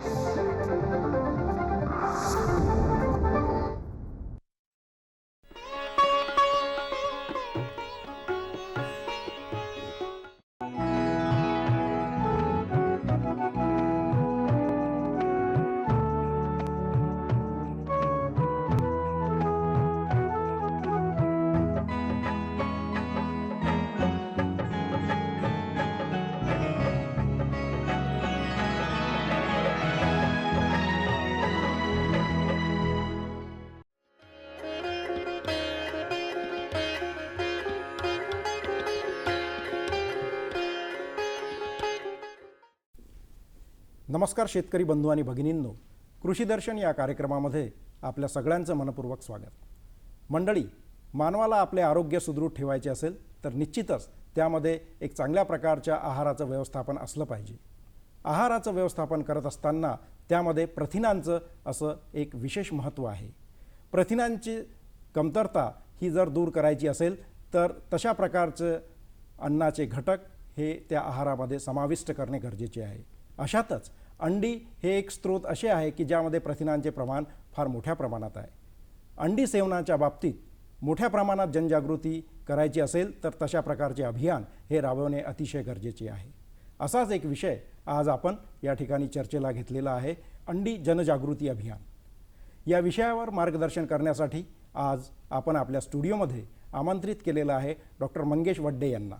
you. नमस्कार शेतकरी बंधू आणि भगिनींनो. कृषी दर्शन या कार्यक्रमामध्ये आपल्या सगळ्यांचं मनपूर्वक स्वागत. मंडळी मानवाला आपले आरोग्य सुदृढ ठेवायचे असेल तर निश्चितच त्यामध्ये एक चांगल्या प्रकारच्या आहाराचं व्यवस्थापन असलं पाहिजे. आहाराचं व्यवस्थापन करत असताना त्यामध्ये प्रथिनांचं असं एक विशेष महत्त्व आहे. प्रथिनांची कमतरता ही जर दूर करायची असेल तर तशा प्रकारचं अन्नाचे घटक हे त्या आहारामध्ये समाविष्ट करणे गरजेचे आहे. अशातच अंडी हे एक स्रोत असे आहे की ज्यामध्ये प्रथिनांचे प्रमाण फार मोठ्या प्रमाणात आहे. अंडी सेवनाच्या बाबतीत मोठ्या प्रमाणात जनजागृती करायची असेल तर तशा प्रकारचे अभियान हे राबवणे अतिशय गरजेचे आहे. असाच एक विषय आज आपण या ठिकाणी चर्चेला घेतलेला आहे अंडी जनजागृती अभियान. या विषयावर मार्गदर्शन करण्यासाठी आज आपण आपल्या स्टुडिओमध्ये आमंत्रित केलेलं आहे डॉक्टर मंगेश वड्डे यांना.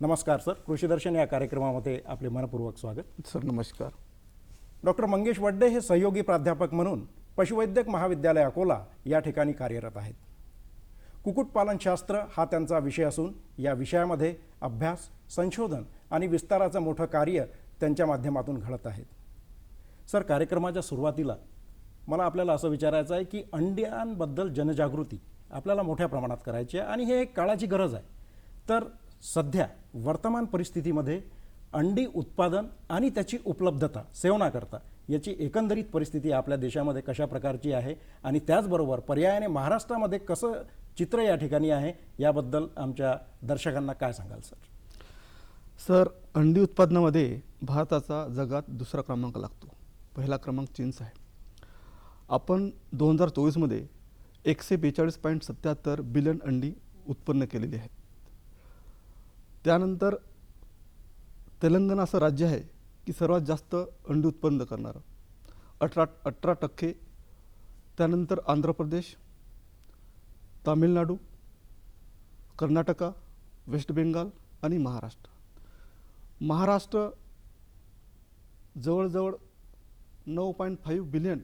नमस्कार सर कृषीदर्शन या कार्यक्रमामध्ये आपले मनपूर्वक स्वागत. सर नमस्कार. डॉक्टर मंगेश वड्डे हे सहयोगी प्राध्यापक म्हणून पशुवैद्यक महाविद्यालय अकोला या ठिकाणी कार्यरत आहेत. कुक्कुटपालनशास्त्र हा त्यांचा विषय असून या विषयामध्ये अभ्यास संशोधन आणि विस्ताराचं मोठं कार्य त्यांच्या माध्यमातून घडत आहेत सर कार्यक्रमाच्या सुरुवातीला मला आपल्याला असं विचारायचं आहे की अंड्यांबद्दल जनजागृती आपल्याला मोठ्या प्रमाणात करायची आहे आणि हे एक काळाची गरज आहे. तर सध्या वर्तमान परिस्थितीमध्ये अंडी उत्पादन आणि त्याची उपलब्धता सेवनाकरता याची एकंदरीत परिस्थिती आपल्या देशामध्ये कशा प्रकारची आहे आणि त्याचबरोबर पर्यायाने महाराष्ट्रामध्ये कसं चित्र या ठिकाणी आहे याबद्दल आमच्या दर्शकांना काय सांगाल सर? सर अंडी उत्पादनामध्ये भारताचा जगात दुसरा क्रमांक लागतो. पहिला क्रमांक चीनचा आहे. आपण दोन हजार चोवीसमध्ये एकशे बेचाळीस पॉईंट सत्याहत्तर बिलियन अंडी उत्पन्न केलेली आहेत. त्यानंतर तेलंगणा असं राज्य आहे की सर्वात जास्त अंडी उत्पन्न करणारं. अठरा अठरा टक्के. त्यानंतर आंध्र प्रदेश तामिळनाडू कर्नाटका वेस्ट बेंगाल आणि महाराष्ट्र. महाराष्ट्र जवळजवळ नऊ पॉईंट फाईव्ह बिलियन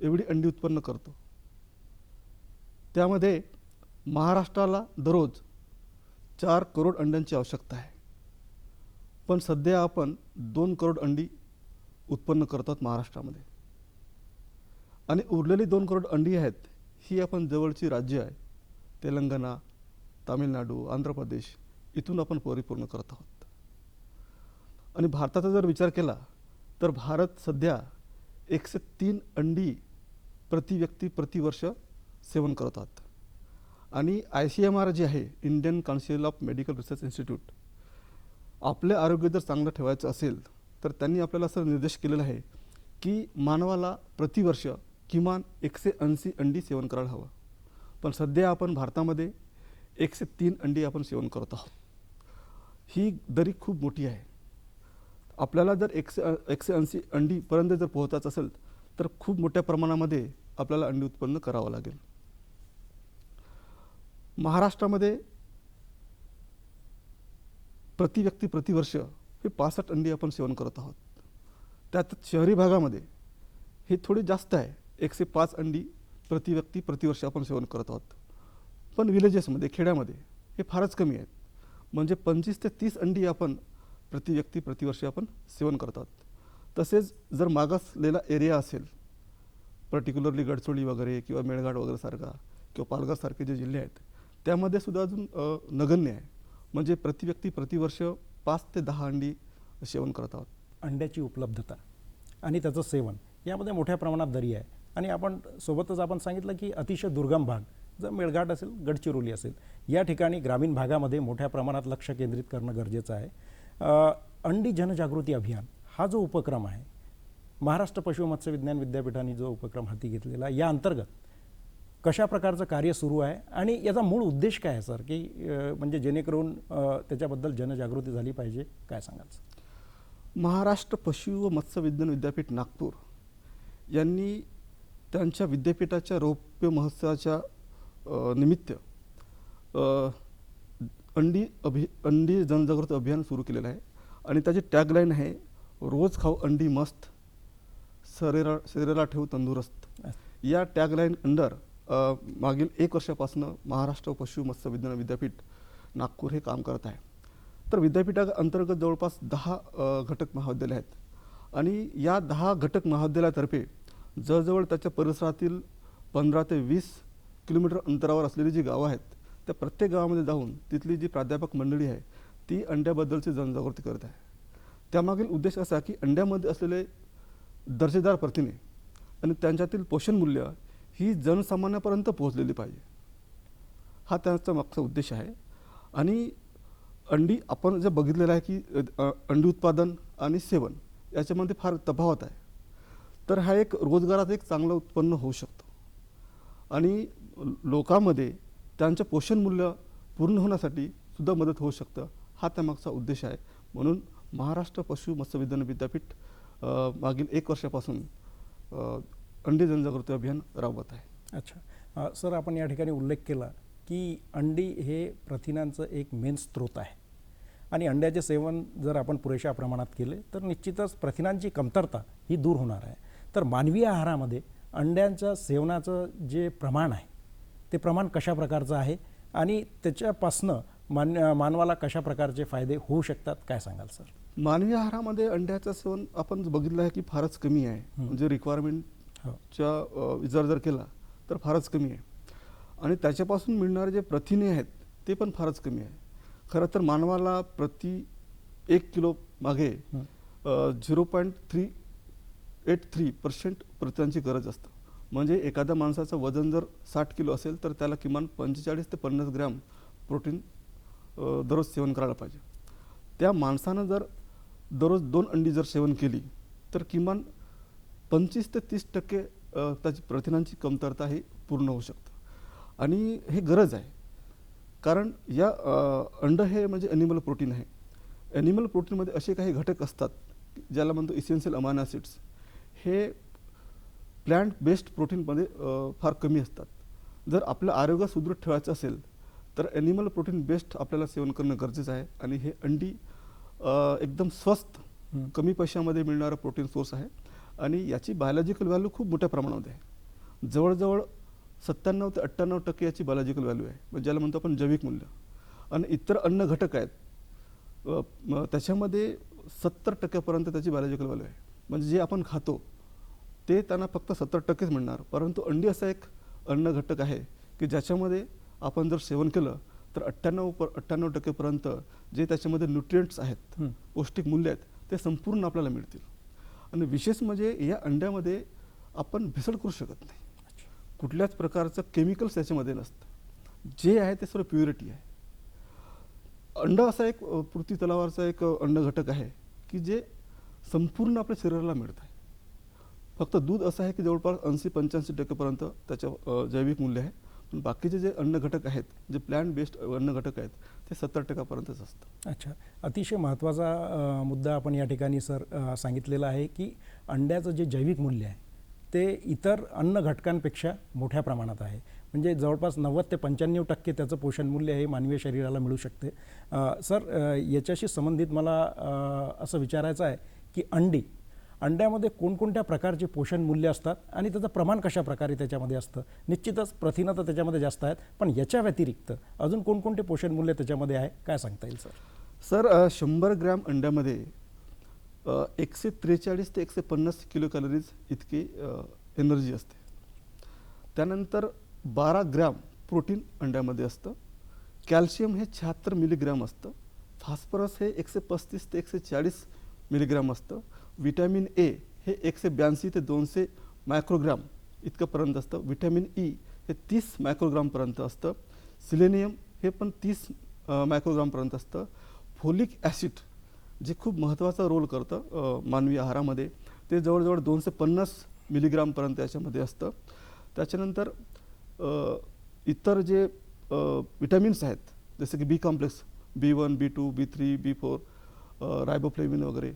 एवढी अंडी उत्पन्न करतो. त्यामध्ये महाराष्ट्राला दररोज चार करोड अंड्यांची आवश्यकता आहे. पण सध्या आपण दोन करोड अंडी उत्पन्न करतात महाराष्ट्रामध्ये. आणि उरलेली दोन करोड अंडी आहेत ही आपण जवळची राज्य आहे तेलंगणा तामिळनाडू आंध्र प्रदेश इथून आपण परिपूर्ण करत आहोत. आणि भारताचा जर विचार केला तर भारत सध्या एकशे तीन अंडी प्रति व्यक्ती प्रतिवर्ष सेवन करत आहोत. आणि आय सी एम आर जे आहे Indian council of medical research institute आपले आरोग्य जर चांगलं ठेवायचं असेल तर त्यांनी आपल्याला असं निर्देश केलेला आहे की मानवाला प्रतिवर्ष किमान एकशे ऐंशी अंडी सेवन करायला हवं. पण सध्या आपण भारतामध्ये एकशे तीन अंडी आपण सेवन करत आहोत. ही दरी खूप मोठी आहे. आपल्याला जर एकशे एकशे ऐंशी अंडीपर्यंत जर पोहोचायचं असेल तर खूप मोठ्या प्रमाणामध्ये आपल्याला अंडी उत्पन्न करावं लागेल. महाराष्ट्रामध्ये प्रति व्यक्ती प्रतिवर्ष हे पासष्ट अंडी आपण सेवन करत आहोत. त्यात शहरी भागामध्ये हे थोडी जास्त आहे. एकशे पाच अंडी प्रति व्यक्ती प्रतिवर्ष आपण सेवन करत आहोत. पण विलेजेसमध्ये खेड्यामध्ये हे फारच कमी आहेत. म्हणजे पंचवीस ते तीस अंडी आपण प्रति व्यक्ती प्रतिवर्षी आपण सेवन करत आहोत. तसेच जर मागासलेला एरिया असेल पर्टिक्युलरली गडचोळी वगैरे किंवा मेळघाट वगैरे सारखा किंवा पालघरसारखे जे जिल्हे आहेत त्यामध्ये सुद्धा अजून नगण्य आहे. म्हणजे प्रति व्यक्ती प्रतिवर्ष पाच ते दहा अंडी सेवन करत आहोत. अंड्याची उपलब्धता आणि त्याचं सेवन यामध्ये मोठ्या प्रमाणात दरी आहे. आणि आपण सोबतच आपण सांगितलं की अतिशय दुर्गम भाग जर मेळघाट असेल गडचिरोली असेल या ठिकाणी ग्रामीण भागामध्ये मोठ्या प्रमाणात लक्ष केंद्रित करणं गरजेचं आहे. अंडी जनजागृती अभियान हा जो उपक्रम आहे महाराष्ट्र पशु मत्स्य विज्ञान विद्यापीठाने जो उपक्रम हाती घेतलेला या अंतर्गत कशा प्रकारचं कार्य सुरू आहे आणि याचा मूळ उद्देश काय आहे सर? की म्हणजे जेणेकरून त्याच्याबद्दल जनजागृती झाली पाहिजे काय सांगाल सर? महाराष्ट्र पशु व मत्स्य विज्ञान विद्यापीठ नागपूर यांनी त्यांच्या विद्यापीठाच्या रौप्य महोत्सवाच्या निमित्त अंडी अभि अंडी जनजागृती अभियान सुरू केलेलं आहे आणि त्याची टॅगलाईन आहे रोज खाऊ अंडी मस्त शरीरा शरीराला ठेवू तंदुरुस्त. या टॅगलाईन अंडर मागील एक वर्षापासून महाराष्ट्र पशु मत्स्य विज्ञान विद्यापीठ नागपूर हे काम करत आहे. तर विद्यापीठा अंतर्गत जवळपास दहा घटक महाविद्यालय आहेत. आणि या दहा घटक महाविद्यालयातर्फे जवळजवळ त्याच्या परिसरातील पंधरा ते वीस किलोमीटर अंतरावर असलेली जी गावं आहेत त्या प्रत्येक गावामध्ये जाऊन तिथली जी प्राध्यापक मंडळी आहे ती अंड्याबद्दलची जनजागृती करत आहे. त्यामागील उद्देश असा की अंड्यामध्ये असलेले दर्जेदार प्रथिने आणि त्यांच्यातील पोषण मूल्य ही जनसामान्यापर्यंत पोहोचलेली पाहिजे. हा त्याचा मागचा उद्देश आहे. आणि अंडी आपण जे बघितलेलं आहे की अंडी उत्पादन आणि सेवन याच्यामध्ये फार तफावत आहे. तर हा एक रोजगाराचं एक चांगलं उत्पन्न होऊ शकतो. आणि लोकांमध्ये त्यांचं पोषण मूल्य पूर्ण होण्यासाठी सुद्धा मदत होऊ शकतं. हा त्यामागचा उद्देश आहे. म्हणून महाराष्ट्र पशु मत्स्यविज्ञान विद्यापीठ मागील एक वर्षापासून अंडी जनजागृती अभियान राबवत आहे. अच्छा. सर आपण या ठिकाणी उल्लेख केला की अंडी हे प्रथिनांचं एक मेन स्रोत आहे. आणि अंड्याचे सेवन जर आपण पुरेशा प्रमाणात केले तर निश्चितच प्रथिनांची कमतरता ही दूर होणार आहे. तर मानवी आहारामध्ये अंड्यांच्या सेवनाचं जे प्रमाण आहे ते प्रमाण कशा प्रकारचं आहे? आणि त्याच्यापासनं मान मानवाला कशा प्रकारचे फायदे होऊ शकतात काय सांगाल सर? मानवी आहारामध्ये अंड्याचं सेवन आपण बघितलं आहे की फारच कमी आहे. म्हणजे रिक्वायरमेंटच्या हो विचार जर केला तर फारच कमी आहे. आणि त्याच्यापासून मिळणारे जे प्रथिने आहेत ते पण फारच कमी आहे. खरं तर मानवाला प्रति एक किलो मागे. Zero point three eight three percent प्रथिनांची गरज असतं. म्हणजे एखाद्या माणसाचं वजन जर साठ किलो असेल तर त्याला किमान पंचेचाळीस ते पन्नास ग्रॅम प्रोटीन दररोज सेवन करायला पाहिजे. त्या माणसानं जर दररोज दोन अंडी जर सेवन केली तर किमान पंचवीस ते तीस टक्के त्याची प्रथिनांची कमतरता ही पूर्ण होऊ शकतं. आणि हे गरज आहे. कारण या अंड हे म्हणजे ॲनिमल प्रोटीन आहे. ॲनिमल प्रोटीनमध्ये असे काही घटक असतात ज्याला म्हणतो इसेन्शियल अमायनो ॲसिड्स हे प्लॅन्ट बेस्ड प्रोटीनमध्ये फार कमी असतात. जर आपलं आरोग्य सुदृढ ठेवायचं असेल तर ॲनिमल प्रोटीन बेस्ड आपल्याला सेवन करणं गरजेचं आहे. आणि हे अंडी एकदम स्वस्त. कमी पैशामध्ये मिळणारा प्रोटीन सोर्स आहे. आणि याची बायोलॉजिकल व्हॅल्यू खूप मोठ्या प्रमाणामध्ये आहे. जवळजवळ सत्त्याण्णव ते अठ्ठ्याण्णव टक्के याची बायोलॉजिकल व्हॅल्यू आहे. म्हणजे ज्याला म्हणतो आपण जैविक मूल्य. आणि इतर अन्न घटक आहेत त्याच्यामध्ये सत्तर टक्क्यापर्यंत त्याची बायोलॉजिकल व्हॅल्यू आहे. म्हणजे जे आपण खातो ते त्यांना फक्त सत्तर टक्केच मिळणार परंतु अंडी असा एक अन्न घटक आहे की ज्याच्यामध्ये आपण जर सेवन केलं तर अठ्ठ्याण्णव प अठ्ठ्याण्णव टक्केपर्यंत जे त्याच्यामध्ये न्यूट्रियंट्स आहेत. पौष्टिक मूल्य आहेत ते संपूर्ण आपल्याला मिळतील. आणि विशेष म्हणजे या अंड्यामध्ये आपण भेसळ करू शकत नाही. कुठल्याच प्रकारचं केमिकल्स त्याच्यामध्ये नसतं. जे आहे ते सर्व प्युरिटी आहे. अंड असा एक पृथ्वी तलावाचा एक अंड घटक आहे की जे संपूर्ण आपल्या शरीराला मिळत आहे. फक्त दूध असं आहे की जवळपास ऐंशी पंच्याऐंशी टक्केपर्यंत त्याचं जैविक मूल्य आहे. बाकीचे जे अन्न घटक आहेत जे प्लॅन्ट बेस्ड अन्न घटक आहेत ते सत्तर टक्क्यापर्यंतच असतं. अच्छा. अतिशय महत्त्वाचा मुद्दा आपण या ठिकाणी सर सांगितलेला आहे की अंड्याचं जे जैविक मूल्य आहे ते इतर अन्न घटकांपेक्षा मोठ्या प्रमाणात आहे. म्हणजे जवळपास नव्वद ते पंच्याण्णव टक्के त्याचं पोषण मूल्य हे मानवी शरीराला मिळू शकते. सर याच्याशी संबंधित मला असं विचारायचं आहे की अंडी अंड्यामध्ये कोणकोणत्या प्रकारचे पोषण मूल्य असतात आणि त्याचं प्रमाण कशा प्रकारे त्याच्यामध्ये असतं? निश्चितच प्रथिनं तर त्याच्यामध्ये जास्त आहेत पण याच्या व्यतिरिक्त अजून कोणकोणते पोषण मूल्य त्याच्यामध्ये आहे? काय सांगता येईल सर? सर शंभर ग्रॅम अंड्यामध्ये एकशे त्रेचाळीस ते एकशे पन्नास किलो कॅलरीज इतकी एनर्जी असते. त्यानंतर बारा ग्रॅम प्रोटीन अंड्यामध्ये असतं. कॅल्शियम हे शहात्तर मिलीग्रॅम असतं. फॉस्फरस हे एकशे पस्तीस ते एकशे चाळीस मिलीग्रॅम असतं. व्हिटॅमिन ए हे एकशे ब्याऐंशी ते दोनशे मायक्रोग्राम इतकंपर्यंत असतं. व्हिटॅमिन ई हे तीस मायक्रोग्रामपर्यंत असतं. सिलेनियम हे पण तीस मायक्रोग्रामपर्यंत असतं. फोलिक ॲसिड जे खूप महत्त्वाचा रोल करतं मानवी आहारामध्ये ते जवळजवळ दोनशे पन्नास मिलीग्रामपर्यंत याच्यामध्ये असतं. त्याच्यानंतर इतर जे विटॅमिन्स आहेत जसे की B complex B one B two B three B four riboflavin वगैरे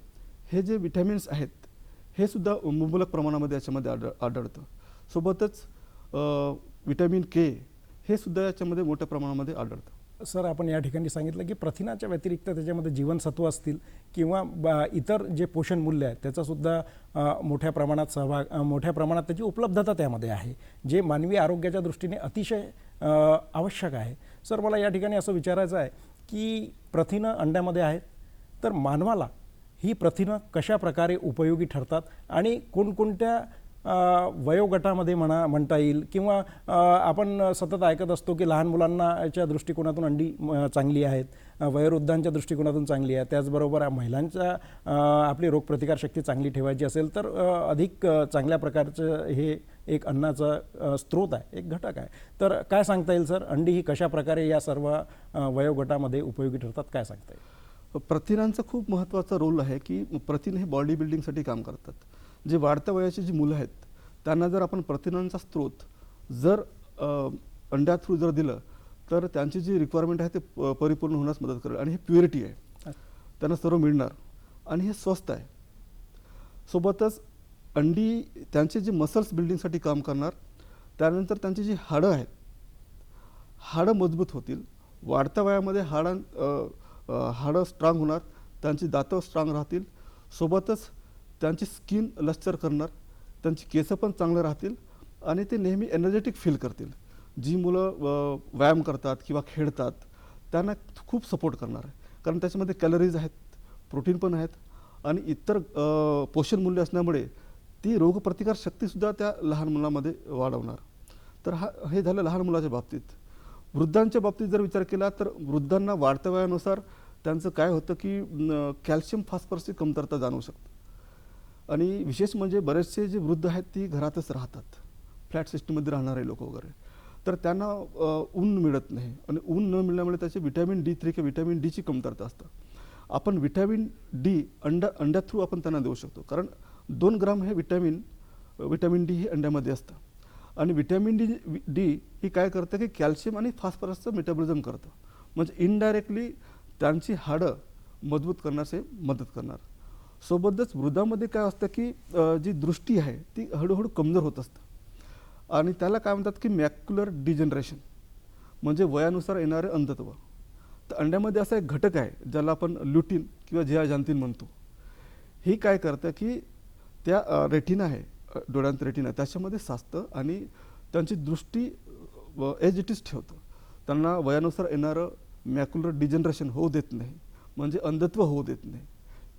हे जे विटॅमिन्स आहेत हे सुद्धा मुबलक प्रमाणामध्ये याच्यामध्ये आढळ आढळतं. सोबतच विटॅमिन के हे सुद्धा याच्यामध्ये मोठ्या प्रमाणामध्ये आढळतं. सर आपण या ठिकाणी सांगितलं की प्रथिनाच्या व्यतिरिक्त त्याच्यामध्ये जीवनसत्व असतील किंवा बा इतर जे पोषण मूल्य आहेत त्याचासुद्धा मोठ्या प्रमाणात सहभाग मोठ्या प्रमाणात त्याची उपलब्धता त्यामध्ये आहे जे मानवी आरोग्याच्या दृष्टीने अतिशय आवश्यक आहे. सर मला या ठिकाणी असं विचारायचं आहे की प्रथिनं अंड्यामध्ये आहेत तर मानवाला ही प्रथिनं कशा प्रकारे उपयोगी ठरतात आणि कोणकोणत्या वयोगटामध्ये म्हणा म्हणता येईल किंवा आपण सतत ऐकत असतो की लहान मुलांनाच्या दृष्टिकोनातून अंडी चांगली आहेत वयोवृद्धांच्या दृष्टिकोनातून चांगली आहे त्याचबरोबर महिलांच्या आपली रोगप्रतिकारशक्ती चांगली ठेवायची असेल तर अधिक चांगल्या प्रकारचं हे एक अन्नाचा स्रोत आहे एक घटक आहे. तर काय सांगता येईल सर? अंडी ही कशा प्रकारे या सर्व वयोगटामध्ये उपयोगी ठरतात काय सांगता येईल? प्रथिनांचा खूप महत्त्वाचा रोल आहे की प्रथिन हे बॉडी बिल्डिंगसाठी काम करतात. जे वाढत्या वयाची जी मुलं आहेत त्यांना जर आपण प्रथिनांचा स्रोत जर अंड्या थ्रू जर दिलं तर त्यांची जी रिक्वायरमेंट आहे ते प- परिपूर्ण होण्यास मदत करेल. आणि हे प्युरिटी आहे. त्यांना सर्व मिळणार. आणि हे स्वस्त आहे. सोबतच अंडी त्यांचे जे मसल्स बिल्डिंगसाठी काम करणार त्यानंतर त्यांची जी हाडं आहेत हाडं मजबूत होतील. वाढत्या वयामध्ये हाडां हाडं स्ट्रांग होणार त्यांची दातं स्ट्रांग राहतील. सोबतच त्यांची स्किन लश्चर करणार त्यांची केसं पण चांगलं राहतील आणि ते नेहमी एनर्जेटिक फील करतील. जी मुलं व्यायाम करतात किंवा खेळतात त्यांना खूप सपोर्ट करणार आहे. कारण त्याच्यामध्ये कॅलरीज आहेत प्रोटीन पण आहेत आणि इतर पोषण मूल्य असल्यामुळे ती रोगप्रतिकार शक्तीसुद्धा त्या लहान मुलामध्ये वाढवणार. तर हा हे झालं लहान मुलाच्या बाबतीत. वृद्धांच्या बाबतीत जर विचार केला तर वृद्धांना वाढत्या वयानुसार त्यांचं काय होतं की न, कॅल्शियम फॉस्फरसची कमतरता जाणवू शकते. आणि विशेष म्हणजे बरेचसे जे वृद्ध आहेत ती घरातच राहतात. फ्लॅट सिस्टीममध्ये राहणारे लोक वगैरे. तर त्यांना ऊन मिळत नाही. आणि ऊन न मिळण्यामुळे त्याचे विटॅमिन डी थ्री किंवा विटॅमिन डीची कमतरता असतं. आपण विटॅमिन डी अंडा अंड्या थ्रू आपण त्यांना देऊ शकतो. कारण दोन ग्राम हे विटॅमिन विटॅमिन डी हे अंड्यामध्ये असतं. आणि विटॅमिन डी डी ही काय करतं की कॅल्शियम आणि फॉस्फरसचं मेटाबॉलिझम करतं. म्हणजे इनडायरेक्टली त्यांची हाडं मजबूत करण्यास हे मदत करणार. सोबतच वृद्धामध्ये काय असतं की जी दृष्टी आहे ती हळूहळू कमजोर होत असतं. आणि त्याला काय म्हणतात की मॅक्युलर डिजनरेशन म्हणजे वयानुसार येणारे अंधत्व. तर अंड्यामध्ये असा एक घटक आहे ज्याला आपण ल्युटीन किंवा जियाजांतीन म्हणतो. ही काय करतं की त्या रेटिना आहे डोळ्यांत रेटिना त्याच्यामध्ये साचतं आणि त्यांची दृष्टी एज इट इज ठेवतं. त्यांना वयानुसार येणारं मॅक्युलर डिजनरेशन होऊ देत नाही म्हणजे अंधत्व होऊ देत नाही.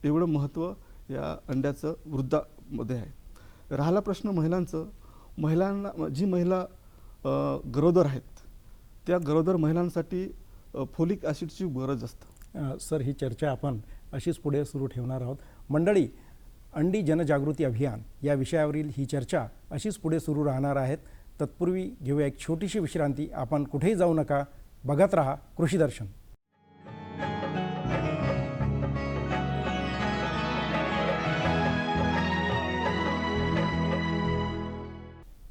एवढं महत्त्व या अंड्याचं वृद्धामध्ये आहे. राहिला प्रश्न महिलांचं. महिलांना जी महिला गरोदर आहेत त्या गरोदर महिलांसाठी फोलिक ॲसिडची गरज असतं. सर ही चर्चा आपण अशीच पुढे सुरू ठेवणार आहोत. मंडळी अंडी जनजागृती अभियान या विषयावरील ही चर्चा अशीच पुढे सुरू राहणार आहेत. तत्पूर्वी घेऊया एक छोटीशी विश्रांती. आपण कुठेही जाऊ नका. बघत राहा कृषीदर्शन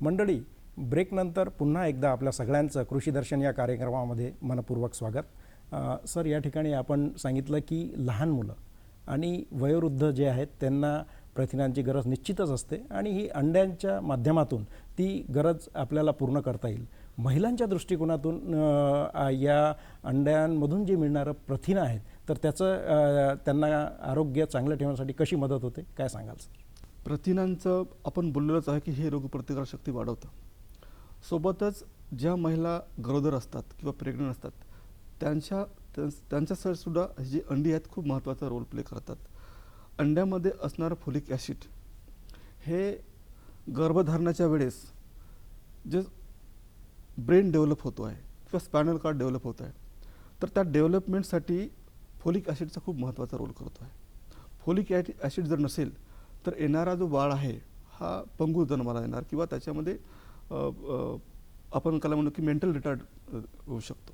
मंडळी ब्रेकनंतर पुन्हा एकदा आपल्या सगळ्यांचं कृषीदर्शन या कार्यक्रमामध्ये मनपूर्वक स्वागत. सर या ठिकाणी आपण सांगितलं की लहान मुलं. आणि वयोवृद्ध जे आहेत त्यांना प्रथिनांची गरज निश्चितच असते आणि ही अंड्यांच्या माध्यमातून ती गरज आपल्याला पूर्ण करता येईल. महिलांच्या दृष्टिकोनातून या अंड्यांमधून जे मिळणारं प्रथिनं आहेत तर त्याचं त्यांना आरोग्य चांगलं ठेवण्यासाठी कशी मदत होते काय सांगाल सर? प्रथिनांचं आपण बोललेलंच आहे की हे रोगप्रतिकारशक्ती वाढवतं. सोबतच ज्या महिला गरोदर असतात किंवा प्रेग्नंट असतात त्यांच्या त्यां- सुद्धा जी अंडी आहेत खूप महत्त्वाचा रोल प्ले करतात. अंड्यामध्ये असणारं फोलिक ॲसिड हे गर्भधारणाच्या वेळेस जे ब्रेन डेव्हलप होतो आहे किंवा स्पॅनल कार्ड डेव्हलप होत आहे तर त्या डेव्हलपमेंटसाठी फोलिक ॲसिडचा खूप महत्त्वाचा रोल करतो आहे. फोलिक ॲट ॲसिड जर नसेल तर येणारा जो बाळ आहे हा पंगू जन्माला येणार किंवा त्याच्यामध्ये आपण त्याला म्हणू की मेंटल रिटार्ड होऊ शकतो.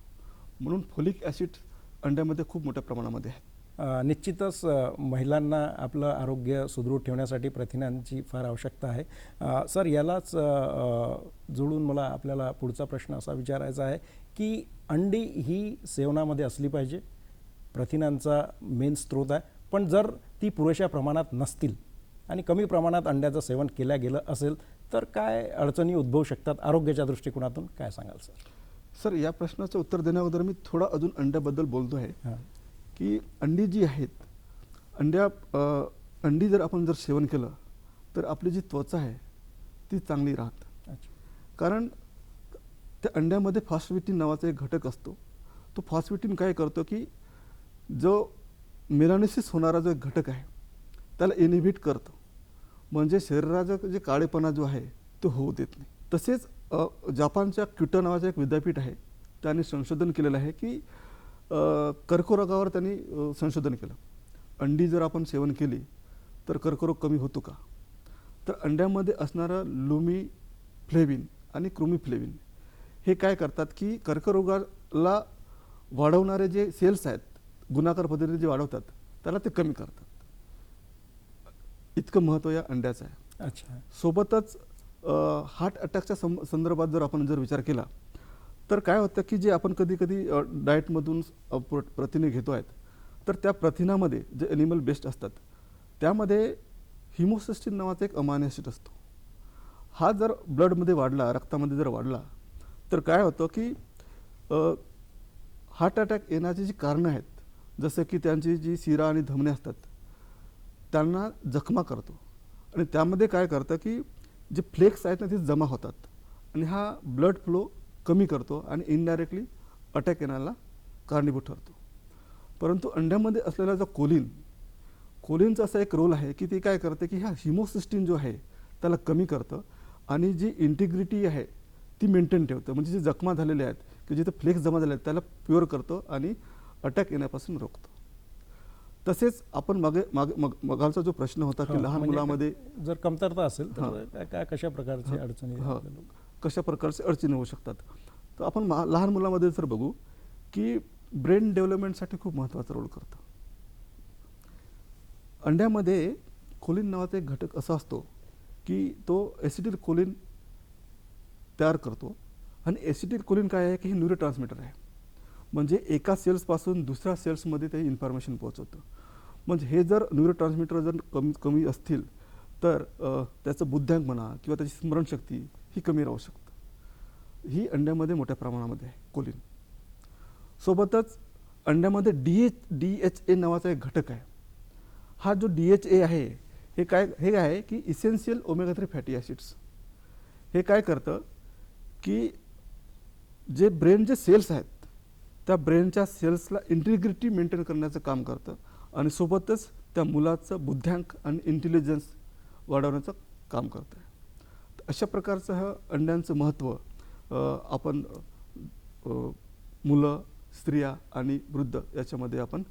म्हणून फोलिक ॲसिड अंड्यामध्ये खूप मोठ्या प्रमाणामध्ये आहे निश्चितच महिलांना आपलं आरोग्य सुदृढ ठेवण्यासाठी प्रथिनांची फार आवश्यकता आहे. सर यालाच जोडून मला आपल्याला पुढचा प्रश्न असा विचारायचा आहे की अंडी ही सेवनामध्ये असली पाहिजे प्रथिनांचा मेन स्रोत आहे पण जर ती पुरेशा प्रमाणात नसतील आणि कमी प्रमाणात अंड्याचं सेवन केलं गेलं असेल तर काय अडचणी उद्भवू शकतात आरोग्याच्या दृष्टिकोनातून? काय सांगाल सर? सर या प्रश्नाचं उत्तर देण्याअगोदर मी थोडा अजून अंड्याबद्दल बोलतो आहे. की अंडी जी आहेत अंड्या अंडी जर आपण जर सेवन केलं तर आपली जी त्वचा आहे ती चांगली राहते. कारण त्या अंड्यामध्ये फॉस्फेटिन नावाचा एक घटक असतो. तो फॉस्फेटिन काय करतो की जो मेलानिसिस होणारा जो एक घटक आहे त्याला इनिबिट करतो. म्हणजे शरीराचा जे काळेपणा जो आहे तो होऊ देत नाही. तसेच जपानच्या क्युटो नावाचं एक विद्यापीठ आहे. त्यांनी संशोधन केलेलं आहे की कर्करोगावर त्यांनी संशोधन केलं. अंडी जर आपण सेवन केली तर कर्करोग कमी होतो का? तर अंड्यामध्ये असणारं लुमी फ्लेविन आणि क्रुमी फ्लेविन हे काय करतात की कर्करोगाला वाढवणारे जे सेल्स आहेत गुणाकार पद्धतीने जे वाढवतात त्याला ते कमी करतात. इतकं महत्त्व या अंड्याचं आहे. अच्छा. सोबतच हार्ट अटॅकच्या सं संदर्भात जर आपण जर विचार केला तर काय होतं की जे आपण कधी कधी डाएटमधून अ, प्रथिने घेतो आहेत तर त्या प्रथिनामध्ये जे ॲनिमल बेस्ड असतात त्यामध्ये हिमोसिस्टिन नावाचा एक अमायनो असतो. हा जर ब्लडमध्ये वाढला रक्तामध्ये जर वाढला तर काय होतं की हार्ट अटॅक येण्याची जी कारणं आहेत जसं की त्यांची जी शिरा आणि धमने असतात त्यांना जखमा करतो. आणि त्यामध्ये काय करतं की जे फ्लेक्स आहेत ना ते जमा होतात. आणि हा ब्लड फ्लो कमी करतो आणि इनडायरेक्टली अटॅक येण्याला कारणीभूत ठरतो. परंतु अंड्यामध्ये असलेला जो कोलिन कोलिनचा असा एक रोल आहे की ते काय करते की ह्या हिमोसिस्टिन जो आहे त्याला कमी करतं आणि जी इंटिग्रिटी आहे ती मेंटेन ठेवतं. म्हणजे जे जखमा झालेले आहेत की जिथे फ्लेक्स जमा झाले आहेत त्याला प्युअर करतो आणि अटॅक येण्यापासून रोखतो. तसेच आपण मागे मागे मग मगालचा जो प्रश्न होता की लहान म्हणजे मुलामध्ये जर कमतरता असेल तर. काय- कशा प्रकारची अडचणी? कशा प्रकारचे अडचणी होऊ शकतात तर आपण लहान मुलामध्ये जर बघू की ब्रेन डेव्हलपमेंटसाठी खूप महत्त्वाचा रोल करतं अंड्यामध्ये खोलीन नावाचा एक घटक असा असतो की तो ॲसिडिल कोलिन तयार करतो आणि ॲसिडिल कोलिन काय आहे की हे न्यूरो ट्रान्समीटर आहे म्हणजे एका सेल्सपासून दुसऱ्या सेल्समध्ये ते इन्फॉर्मेशन पोहोचवतं. म्हणजे हे जर न्यूरो ट्रान्समिटर जर कमी कमी असतील तर त्याचं बुद्ध्यांक म्हणा किंवा त्याची स्मरणशक्ती ही कमी राहू शकतं. ही अंड्यामध्ये मोठ्या प्रमाणामध्ये आहे कोलिन. सोबतच अंड्यामध्ये D H D H A नावाचा एक घटक आहे. हा जो डी एच ए आहे हे काय हे काय आहे की essential omega three fatty acids हे काय करतं की जे ब्रेन जे सेल्स आहेत त्या ब्रेनच्या सेल्सला इंटिग्रिटी मेंटेन करण्याचं काम करतं आणि सोबतच त्या मुलाचं बुद्ध्यांक आणि इंटेलिजन्स वाढवण्याचं काम करतं. तर अशा प्रकारचं हा अंड्यांचं महत्त्व आपण मुलं स्त्रिया आणि वृद्ध याच्यामध्ये आपण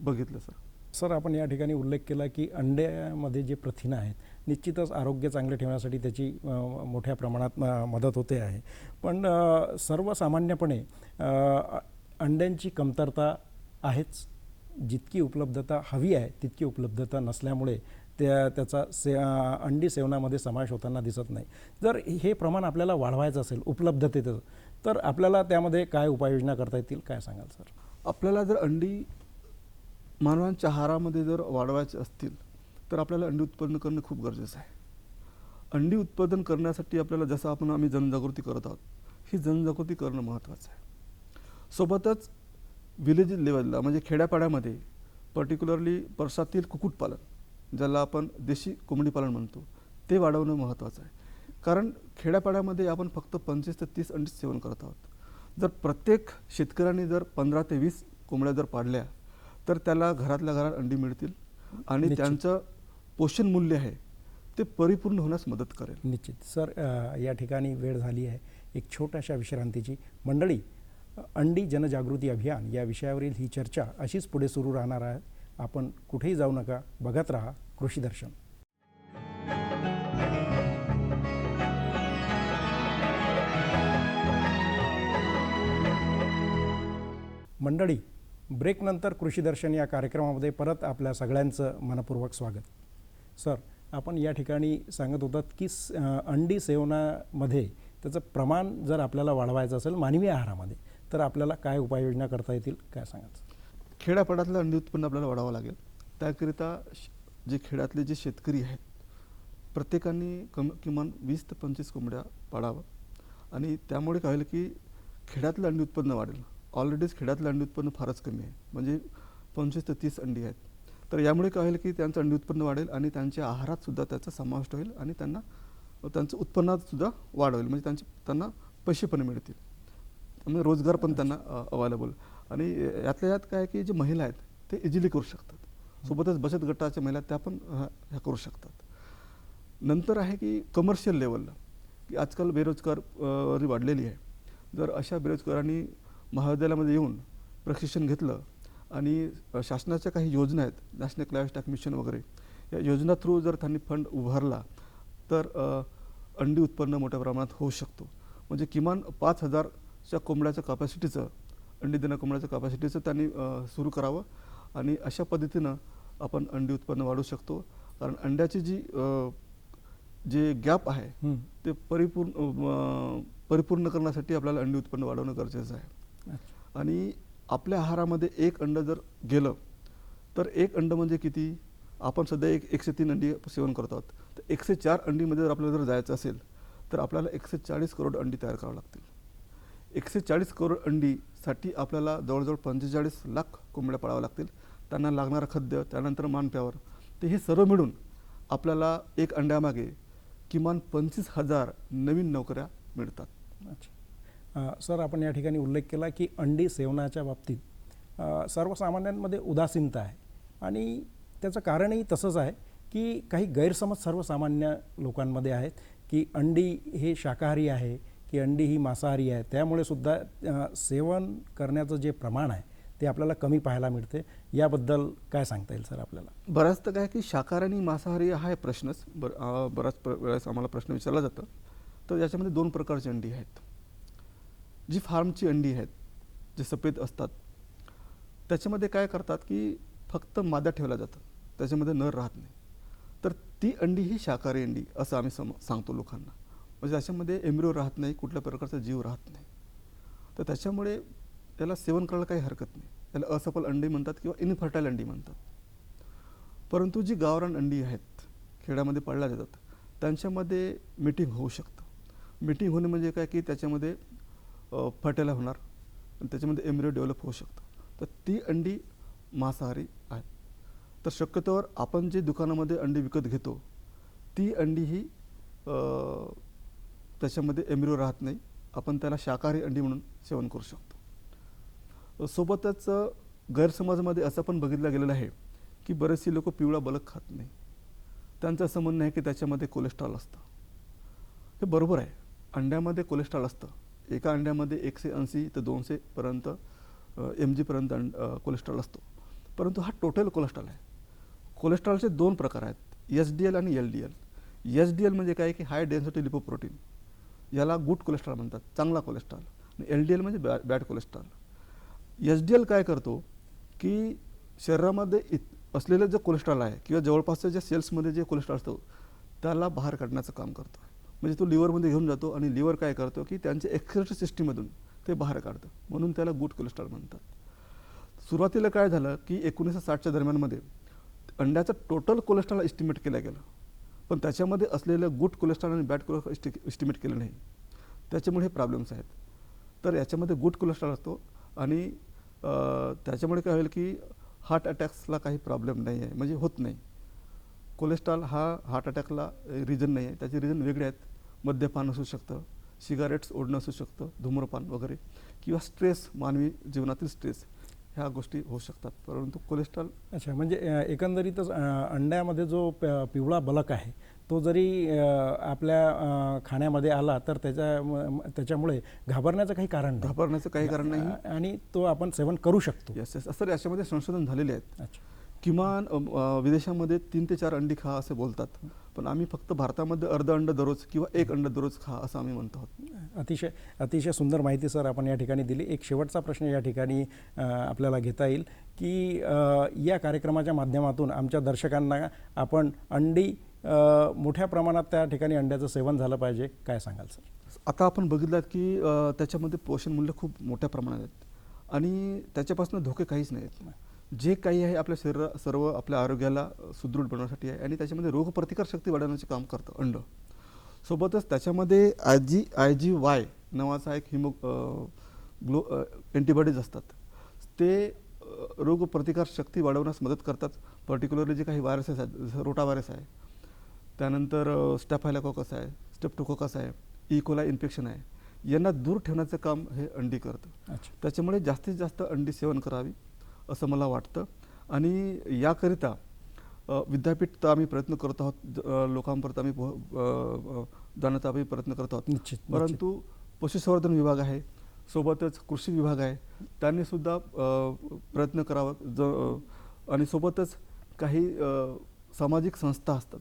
बघितलं सर. सर आपण या ठिकाणी उल्लेख केला की अंड्यामध्ये जे प्रथिनं आहेत निश्चितच आरोग्य चांगले ठेवण्यासाठी त्याची मोठ्या प्रमाणात मदत होते आहे. पण सर्वसामान्यपणे अंड्यांची कमतरता आहेच. जितकी उपलब्धता हवी आहे तितकी उपलब्धता नसल्यामुळे त्या त्याचा से अंडी सेवनामध्ये समावेश होताना दिसत नाही. जर हे प्रमाण आपल्याला वाढवायचं असेल उपलब्धतेचं तर आपल्याला त्यामध्ये काय उपाययोजना करता येतील काय सांगाल सर? आपल्याला जर अंडी मानवांच्या आहारामध्ये जर वाढवायचे असतील तर आपल्याला अंडी उत्पन्न करणं खूप गरजेचं आहे. अंडी उत्पादन करण्यासाठी आपल्याला जसं आपण आम्ही जनजागृती करत आहोत ही जनजागृती करणं महत्त्वाचं आहे. सोबतच विलेज लेवलला म्हणजे खेड्यापाड्यामध्ये पर्टिक्युलरली परसातील कुक्कुटपालन ज्याला आपण देशी कोंबडी पालन म्हणतो ते वाढवणं महत्त्वाचं आहे. कारण खेड्यापाड्यामध्ये आपण फक्त पंचवीस ते तीस अंडी सेवन करत आहोत. जर प्रत्येक शेतकऱ्याने जर पंधरा ते वीस कोंबड्या जर पाडल्या तर त्याला घरातल्या घरात अंडी मिळतील आणि. त्यांचं पोषण मूल्य आहे ते परिपूर्ण होण्यास मदत करेल. निश्चित. सर या ठिकाणी वेळ झाली आहे. एक छोट्याशा विश्रांतीची. मंडळी अंडी जनजागृती अभियान या विषयावरील ही चर्चा अशीच पुढे सुरू राहणार आहे. आपण कुठेही जाऊ नका. बघत राहा कृषी दर्शन. मंडळी ब्रेकनंतर कृषी दर्शन या कार्यक्रमामध्ये परत आपल्या सगळ्यांचं मनपूर्वक स्वागत. सर आपण या ठिकाणी सांगत होतात की स- अंडी सेवनामध्ये त्याचं प्रमाण जर आपल्याला वाढवायचं असेल मानवी आहारामध्ये तर आपल्याला काय उपाययोजना करता येतील? काय सांगायचं खेड्यापाड्यातलं अंडी उत्पन्न आपल्याला वाढावं लागेल. त्याकरिता श- जे खेड्यातले जे शेतकरी आहेत प्रत्येकाने कम किमान वीस ते पंचवीस कोंबड्या पाडावं आणि त्यामुळे काय होईल की खेड्यातलं अंडी उत्पन्न वाढेल. ऑलरेडीच खेड्यातलं अंडी उत्पन्न फारच कमी आहे. म्हणजे पंचवीस ते तीस अंडी आहेत. तर यामुळे काय होईल की त्यांचं अंडी उत्पन्न वाढेल आणि त्यांच्या आहारात सुद्धा त्याचा समाविष्ट होईल आणि त्यांना त्यांचं उत्पन्नात सुद्धा वाढ होईल. म्हणजे त्यांचे त्यांना पैसे पण मिळतील. त्यामुळे रोजगार पण त्यांना अवेलेबल आणि यातल्या यात काय आहे की जे महिला आहेत ते इझिली करू शकतात. सोबतच बचत गटाच्या महिला त्या पण ह्या करू शकतात. नंतर आहे की कमर्शियल लेवलला की आजकाल बेरोजगार वाढलेली आहे. जर अशा बेरोजगारांनी महाविद्यालयामध्ये येऊन प्रशिक्षण घेतलं आणि शासनाच्या काही योजना आहेत नॅशनल लाईव्हस्टॉक मिशन वगैरे या योजना थ्रू जर त्यांनी फंड उभारला तर अंडी उत्पन्न मोठ्या प्रमाणात होऊ शकतो म्हणजे किमान पाच हजारच्या कोंबड्याच्या कपॅसिटीचं अंडी देणं कोंबड्याच्या कपॅसिटीचं त्यांनी सुरू करावं आणि अशा पद्धतीनं आपण अंडी उत्पन्न वाढवू शकतो कारण अंड्याची जी जे गॅप आहे. ते परिपूर्ण परिपूर्ण करण्यासाठी आपल्याला अंडी उत्पन्न वाढवणं गरजेचं आहे. आणि आपल्या आहारामध्ये एक अंड जर गेलं तर एक अंड म्हणजे किती? आपण सध्या एक एकशे तीन अंडी सेवन करतो आहोत. तर एकशे चार अंडीमध्ये जर आपल्याला जर जायचं असेल तर आपल्याला एकशे चाळीस करोड अंडी तयार करावं लागतील. एकशे चाळीस करोड अंडीसाठी आपल्याला जवळजवळ पंचेचाळीस लाख कोंबड्या पाळाव्या लागतील. त्यांना लागणारं खाद्य त्यानंतर मानप्यावर. ते हे सर्व मिळून आपल्याला एक अंड्यामागे किमान पंचवीस हजार नवीन नोकऱ्या मिळतात. अच्छा. सर आपण या ठिकाणी उल्लेख केला की अंडी सेवनाच्या बाबतीत सर्वसामान्यांमध्ये उदासीनता आहे. आणि त्याचं कारणही तसंच आहे की काही गैरसमज सर्वसामान्य लोकांमध्ये आहेत की अंडी हे शाकाहारी आहे की अंडी ही मांसाहारी आहे. त्यामुळे सुद्धा सेवन करण्याचं जे प्रमाण आहे ते आपल्याला कमी पाहायला मिळते. याबद्दल काय सांगता येईल सर आपल्याला? बऱ्याचदा काय की शाकाहारी आणि मांसाहारी हा प्रश्नच. बर बऱ्याच बराच प्र वेळेस आम्हाला प्रश्न विचारला जातं. तर याच्यामध्ये दोन प्रकारची अंडी आहेत. जी फार्मची अंडी आहेत जे सफेद असतात त्याच्यामध्ये काय करतात की फक्त मादा ठेवल्या जातं त्याच्यामध्ये नर राहत नाही. तर ती अंडी ही शाकाहारी अंडी असं आम्ही सम सांगतो लोकांना. म्हणजे त्याच्यामध्ये एम्ब्रिओ राहत नाही कुठल्या प्रकारचा जीव राहत नाही. तर त्याच्यामुळे त्याला सेवन करायला काही हरकत नाही. त्याला असफल अंडी म्हणतात किंवा इनफर्टाईल अंडी म्हणतात. परंतु जी गावरान अंडी आहेत खेड्यामध्ये पाळल्या जातात त्यांच्यामध्ये मीटिंग होऊ शकतं. मीटिंग होणे म्हणजे काय की त्याच्यामध्ये फटेला होणार आणि त्याच्यामध्ये एम्ब्रिओ डेव्हलप होऊ शकतं. तर ती अंडी मांसाहारी आहे. तर शक्यतोवर आपण जे दुकानामध्ये अंडी विकत घेतो ती अंडी ही त्याच्यामध्ये एम्ब्रिओ राहत नाही. आपण त्याला शाकाहारी अंडी म्हणून सेवन करू शकतो. सोबतच गैरसमाजामध्ये असं पण बघितलं गेलेलं आहे की बरेचसे लोक पिवळा बलक खात नाही. त्यांचं असं म्हणणं आहे की त्याच्यामध्ये कोलेस्ट्रॉल असतं. हे बरोबर आहे. अंड्यामध्ये कोलेस्ट्रॉल असतं. एका अंड्यामध्ये एकशे ऐंशी ते दोनशेपर्यंत एम जीपर्यंत अंड कोलेस्ट्रॉल असतो. परंतु हा टोटल कोलेस्ट्रॉल आहे. कोलेस्ट्रॉलचे दोन प्रकार आहेत एस डी एल आणि L D L H D L म्हणजे काय? की हाय डेन्सिटी लिपोप्रोटीन याला गुड कोलेस्ट्रॉल म्हणतात चांगला कोलेस्ट्रॉल आणि एल डी एल म्हणजे बॅ bad cholesterol S D L काय करतो? की शरीरामध्ये इत असलेलं जे कोलेस्ट्रॉल आहे किंवा जवळपासच्या ज्या सेल्समध्ये जे कोलेस्ट्रॉल असतो त्याला बाहेर काढण्याचं काम करतो. म्हणजे तो लिव्हरमध्ये घेऊन जातो आणि लिव्हर काय करतो की त्यांच्या एक्सक्रेटरी सिस्टीममधून ते बाहेर काढतं. म्हणून त्याला गुड कोलेस्ट्रॉल म्हणतात. सुरुवातीला काय झालं की एकोणीसशे साठच्या दरम्यानमध्ये अंड्याचं टोटल कोलेस्ट्रॉल एस्टिमेट केलं गेलं. पण त्याच्यामध्ये असलेलं गुड कोलेस्ट्रॉल आणि बॅड कोलेस्ट्रॉल एस्टिमेट केलं नाही. त्याच्यामुळे हे प्रॉब्लेम्स आहेत. तर याच्यामध्ये गुड कोलेस्ट्रॉल असतो आणि त्याच्यामुळे काय होईल की हार्ट अटॅक्सला काही प्रॉब्लेम नाही आहे म्हणजे होत नाही. कोलेस्ट्रॉल हा हार्ट अटॅकला रिझन नाही आहे त्याचे रिझन वेगळे आहेत. मद्यपान असू शकतं सिगारेट्स ओढणं असू शकतं धूम्रपान वगैरे किंवा स्ट्रेस मानवी जीवनातील स्ट्रेस ह्या गोष्टी होऊ शकतात. परंतु कोलेस्ट्रॉल अच्छा म्हणजे एकंदरीतच अंड्यामध्ये जो प- पिवळा बलक आहे तो जरी आपल्या खाण्यामध्ये आला तर त्याच्या त्याच्यामुळे घाबरण्याचं काही कारण घाबरण्याचं काही कारण नाही. आणि तो आपण सेवन करू शकतो. येस येस असं याच्यामध्ये संशोधन झालेले आहेत. अच्छा. किमान विदेशामध्ये तीन ते चार अंडी खा असे बोलतात. पण आम्ही फक्त भारतामध्ये अर्ध अंड दररोज किंवा एक अंड दररोज खा असं आम्ही म्हणतो. आहोत अतिशय अतिशय सुंदर माहिती सर आपण या ठिकाणी दिली. एक शेवटचा प्रश्न या ठिकाणी आपल्याला घेता येईल की या कार्यक्रमाच्या माध्यमातून आमच्या दर्शकांना आपण अंडी मोठ्या प्रमाणात त्या ठिकाणी अंड्याचं सेवन झालं पाहिजे काय सांगाल सर? आता आपण बघितलं की त्याच्यामध्ये पोषण मूल्य खूप मोठ्या प्रमाणात आहेत. आणि त्याच्यापासून धोके काहीच नाही आहेत जे काही आहे आपल्या शरीरा सर्व आपल्या आरोग्याला सुदृढ बनवण्यासाठी आहे आणि त्याच्यामध्ये रोगप्रतिकार शक्ती वाढवण्याचे काम करतं अंड. सोबतच त्याच्यामध्ये I G I G Y नावाचा एक हिमो ग्लो अँटीबॉडीज असतात. ते अ, रोगप्रतिकार शक्ती वाढवण्यास मदत करतात. पर्टिक्युलरली जे काही व्हायरसेस आहेत जसं रोटा व्हायरस आहे. त्यानंतर स्टॅफायलाकोकस आहे स्टेप्टोकोकस आहे इकोला इन्फेक्शन आहे. यांना दूर ठेवण्याचं काम हे अंडी करतं. त्याच्यामुळे जास्तीत जास्त अंडी सेवन करावी. असं मला वाटतं. आणि याकरिता विद्यापीठ तर आम्ही प्रयत्न करत आहोत लोकांपर्यंत आम्ही जाण्याचा आम्ही प्रयत्न करत आहोत. परंतु पशुसंवर्धन विभाग आहे सोबतच कृषी विभाग आहे त्यांनी सुद्धा अ, प्रयत्न करावा ज आणि सोबतच काही सामाजिक संस्था असतात.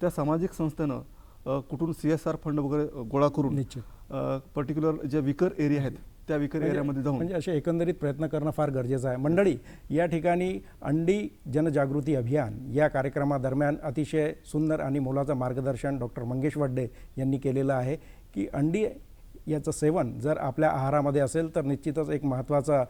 त्या सामाजिक संस्थेनं कुठून सी एस आर फंड वगैरे गोळा करून पर्टिक्युलर जे विकर एरिया आहेत त्या विकर म्हणजे- एरियामध्ये जाऊन. म्हणजे असे एकंदरीत प्रयत्न करणं फार गरजेचं आहे. मंडळी या ठिकाणी अंडी जनजागृती अभियान या कार्यक्रमादरम्यान अतिशय सुंदर आणि मोलाचं मार्गदर्शन डॉक्टर मंगेश वड्डे यांनी केलेलं आहे की अंडी याचं सेवन जर आपल्या आहारामध्ये असेल तर निश्चितच एक महत्त्वाचा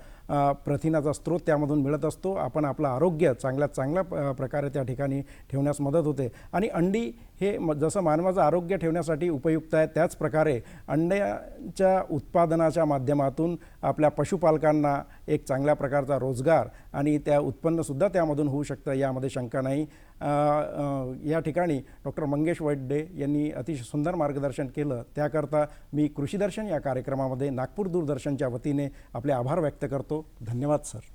प्रथिनाचा स्रोत त्यामधून मिळत असतो. आपण आपलं आरोग्य चांगल्यात चांगल्या प- प्रकारे त्या ठिकाणी ठेवण्यास मदत होते. आणि अंडी हे म जसं मानवाचं आरोग्य ठेवण्यासाठी उपयुक्त आहे त्याचप्रकारे अंड्याच्या उत्पादनाच्या माध्यमातून आपल्या पशुपालकांना एक चांगल्या प्रकारचा रोजगार आणि त्या उत्पन्नसुद्धा त्यामधून होऊ शकतं यामध्ये शंका नाही. या ठिकाणी डॉक्टर मंगेश वैड्डे यांनी अतिशय सुंदर मार्गदर्शन केलं. त्याकरता मी कृषीदर्शन या कार्यक्रमामध्ये नागपूर दूरदर्शनच्या वतीने आपले आभार व्यक्त करतो. करतो. धन्यवाद सर.